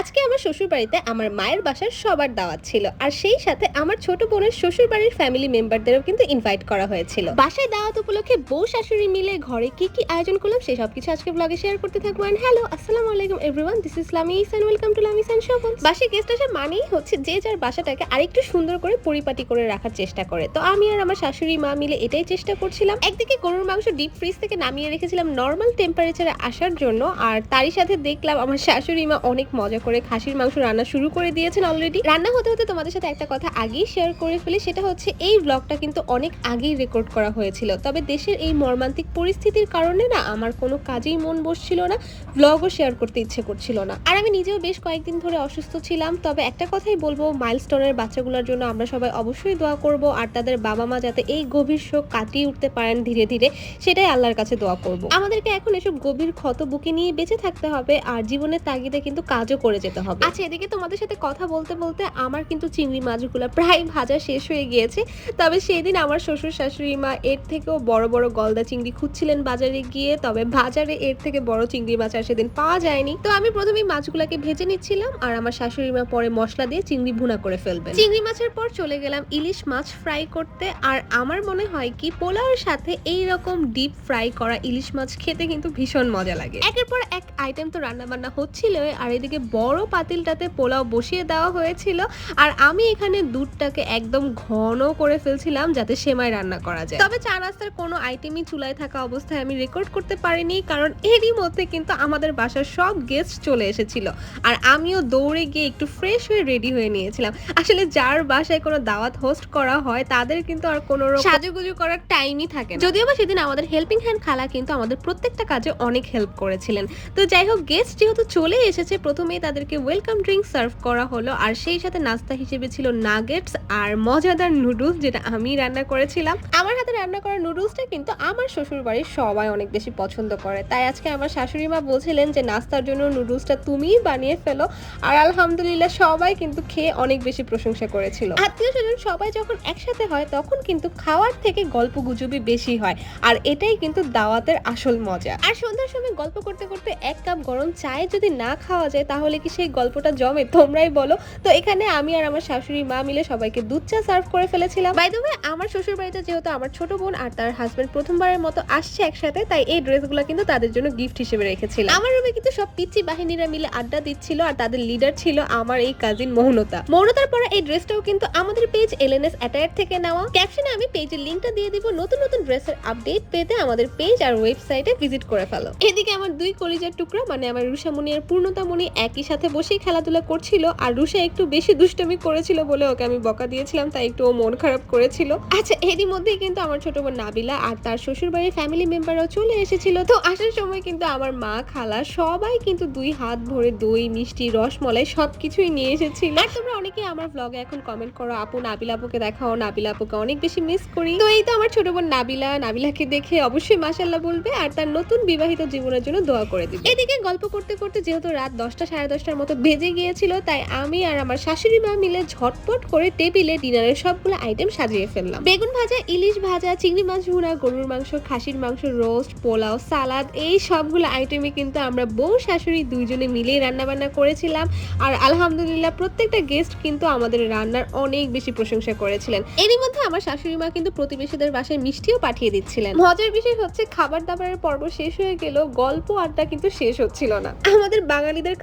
আজকে আমার শ্বশুর বাড়িতে আমার মায়ের বাসার সবার দাওয়াত ছিল। আর সেই সাথে আমার ছোট বোনের শ্বশুর বাড়ির ফ্যামিলি মেম্বারদেরও কিন্তু ইনভাইট করা হয়েছিল। বাসায় দাওয়াত উপলক্ষে বউ শাশুড়ি মিলে ঘরে কি কি আয়োজন করলাম সেই সব কিছু আজকে ব্লগে শেয়ার করতে থাকব। এন্ড হ্যালো আসসালামু আলাইকুম everyone this is Lamis and welcome to Lamis and Shovon বাসে গেস্ট আসা মানেই হচ্ছে যে যার বাসাটাকে আরেকটু সুন্দর করে পরিপাটি করে রাখার চেষ্টা করে। তো আমি আর আমার শাশুড়ি মা মিলে এটাই চেষ্টা করছিলাম। একদিকে গরুর মাংস ডিপ ফ্রিজ থেকে নামিয়ে রেখেছিলাম নর্মাল টেম্পারেচারে আসার জন্য, আর তারই সাথে দেখলাম আমার শাশুড়ি মা অনেক মজা খাসির মাংস রান্না শুরু করে দিয়েছেন অলরেডি রান্না হতে হতে তোমাদের সাথে একটা কথা আগেই শেয়ার করে ফেলি, সেটা হচ্ছে এই ব্লগটা কিন্তু অনেক আগেই রেকর্ড করা হয়েছিল। তবে দেশের এই মর্মান্তিক পরিস্থিতির কারণে না আমার কোনো কাজেই মন বসছিল না ব্লগও শেয়ার করতে ইচ্ছে করছিল না। আর আমি নিজেও বেশ কয়েকদিন ধরে অসুস্থ ছিলাম, তবে একটা কথাই বলব মাইলস্টোনের বাচ্চাগুলোর জন্য আমরা সবাই অবশ্যই দোয়া করব আর তাদের বাবা মা যাতে এই গভীর শোক কাটিয়ে উঠতে পারেন ধীরে ধীরে, সেটাই আল্লাহর কাছে দোয়া করব। আমাদেরকে এখন এসব গভীর ক্ষত বুকে নিয়ে বেঁচে থাকতে হবে, আর জীবনের তাগিদে কিন্তু কাজও করে যেতে হবে। আচ্ছা এদিকে তোমাদের সাথে কথা বলতে বলতে আমার কিন্তু চিংড়ি মাছগুলো প্রায় ভাজা শেষ হয়ে গিয়েছে। তবে সেই দিন আমার শ্বশুর শাশুড়ি মা এর থেকেও বড় বড় গলদা চিংড়ি খুঁজছিলেন বাজারে গিয়ে তবে বাজারে এর থেকে বড় চিংড়ি মাছ আর সেদিন পাওয়া যায়নি। তো আমি প্রথমেই মাছগুলোকে ভেজে নিচ্ছিলাম আর আমার শাশুড়ি মা পরে মশলা দিয়ে চিংড়ি ভুনা করে ফেলবেন। চিংড়ি মাছের পর চলে গেলাম ইলিশ মাছ ফ্রাই করতে আর আমার মনে হয় কি পোলাওর সাথে এই রকম ডিপ ফ্রাই করা ইলিশ মাছ খেতে কিন্তু ভীষণ মজা লাগে। একের পর এক আইটেম তো রান্না বান্না হচ্ছিল আর এদিকে বড় পাতিলটাতে পোলাও বসিয়ে দেওয়া হয়েছিল আর আমি এখানে দুধটাকে একদম ঘন করে ফেলছিলাম যাতে সেমাই রান্না করা যায়। তবে চা নাস্তার কোনো আইটেমই চুলায় থাকা অবস্থায় আমি রেকর্ড করতে পারিনি কারণ এরই মধ্যে কিন্তু আমাদের বাসার সব গেস্ট চলে এসেছিল আর আমিও দৌড়ে গিয়ে একটু ফ্রেশ হয়ে রেডি হয়ে নিয়েছিলাম। আসলে যার বাসায় কোনো দাওয়াত হোস্ট করা হয় তাদের কিন্তু আর কোনো সাজুগুজু করার টাইমই থাকে যদিও বা সেদিন আমাদের হেল্পিং হ্যান্ড খালা কিন্তু আমাদের প্রত্যেকটা কাজে অনেক হেল্প করেছিলেন। তো যাই হোক গেস্ট যেহেতু চলে এসেছে প্রথমেই তাদেরকে ওয়েলকাম ড্রিঙ্ক সার্ভ করা হলো। আর সেই সাথে নাস্তা হিসেবে ছিল নাগেটস আর মজাদার নুডলস যেটা আমি রান্না করেছিলাম। আমার হাতে রান্না করা নুডলসটা কিন্তু আমার শ্বশুর বাড়ির সবাই অনেক বেশি পছন্দ করে। তাই আজকে আমার শাশুড়ি মা বলছিলেন যে, নাস্তার জন্য নুডলসটা তুমিই বানিয়ে ফেলো। আর আলহামদুলিল্লাহ সবাই কিন্তু খেয়ে অনেক বেশি প্রশংসা করেছিল। আত্মীয় স্বজন সবাই যখন একসাথে হয়, তখন কিন্তু খাওয়ার থেকে গল্প গুজবই বেশি হয়। আর এটাই কিন্তু দাওয়াতের আসল মজা। আর সন্ধ্যার সময় গল্প করতে করতে এক কাপ গরম চায়ে যদি না খাওয়া যায়, তাহলে কি সেই গল্পটা জমে? তোমরাই বলো। তো এখানে আমি আর আমার শাশুড়ি মা মিলে সবাইকে দুধ চা সার্ভ করে ফেলেছিলাম। বাই দ্য আমার শ্বশুর বাড়িতে যেহেতু আমার ছোট বোন আর তার হাজবেন্ড প্রথমবারের মতো আসছে একসাথে, তাই এই ড্রেসগুলো কিন্তু তাদের জন্য গিফট হিসেবে রেখেছিলাম। আমার রুমে কিন্তু সব পিচ্ছি বাহিনীরা মিলে আড্ডা দিচ্ছিল আর তাদের লিডার ছিল আমার এই কাজিন মৌনতা। মৌনতার পরে এই ড্রেসটাও কিন্তু আমাদের পেজ এলএনএস অ্যাটায়ার থেকে নেওয়া। ক্যাপশনে আমি পেজের লিঙ্কটা দিয়ে দিব। নতুন নতুন ড্রেসের আপডেট পেতে আমাদের পেজ আর ওয়েবসাইটে ভিজিট করে ফেলো। এদিকে আমার দুই কলিজার টুকরা মানে আমার রুষামণি আর পূর্ণতামণি, একই সাথে বসেই খেলাধুলা করছিল আর রুষা একটু বেশি দুষ্টামি করেছিল বলে ওকে আমি বকা দিয়েছিলাম, তাই একটু ও মন খারাপ করেছিল। আচ্ছা এরই মধ্যেই কিন্তু আমার ছোট বোন নাবিলা আর তার শ্বশুর বাড়ির ফ্যামিলি মেম্বাররাও চলে এসেছিল। তো আসার সময় কিন্তু আমার মা, খালা সবাই কিন্তু দুই হাত ভরে দই, মিষ্টি, রসমলাই সব কিছুই নিয়ে এসেছিল। আর তোমরা অনেকেই আমার ব্লগে এখন কমেন্ট করো, আপু, নাবিলা আপুকে দেখাও, নাবিলা আপুকে অনেক বেশি মিস করি। তো এই তো আমার ছোট বোন নাবিলা, নাবিলাকে দেখে অবশ্যই মাসাল্লাহ বলবে আর তার নতুন বিবাহিত জীবনের জন্য দোয়া করে দিবে। এদিকে গল্প করতে করতে যেহেতু রাত দশটা সাড়ে দশটার মতো বেজে গিয়েছিল, তাই আমি আর আমার শাশুড়ি মা মিলে ঝটপট করে টেবিলে ডিনারের সবগুলো আইটেম সাজিয়ে ফেললাম। বেগুন ভাজা, ইলিশ ভাজা, চিংড়ি মাছ ভুনা, গরুর মাংস, খাসির মাংস, রোস্ট, পোলাও, সালাদ, এই সবগুলো আইটেমে কিন্তু আমরা বউ, শাশুড়ি দুইজনে মিলেই রান্না বান্না করেছিলাম। আর আলহামদুলিল্লাহ প্রত্যেকটা গেস্ট কিন্তু আমাদের রান্নার অনেক বেশি প্রশংসা করেছিলেন। এরই মধ্যে আমার শাশুড়ি মা কিন্তু প্রতিবেশীদের বাসায় মিষ্টিও পাঠিয়ে দিচ্ছিলেন। মজার বিষয় হচ্ছে খাবার দাবারের পর্ব শেষ হয়ে গেল গল্প আড্ডা কিন্তু শেষ হচ্ছিল না। আমাদের বাঙালিদের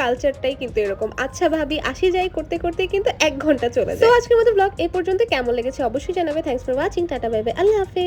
কালচারটাই কিন্তু এরকম। আচ্ছা ভাবি আসি যাই করতে করতে কিন্তু এক ঘণ্টা চলে যায়। তো আজকের মতো ব্লগ এই পর্যন্ত। কেমন লেগেছে অবশ্যই জানাবে। Thanks for watching tata bye bye আল্লাহ হাফেজ।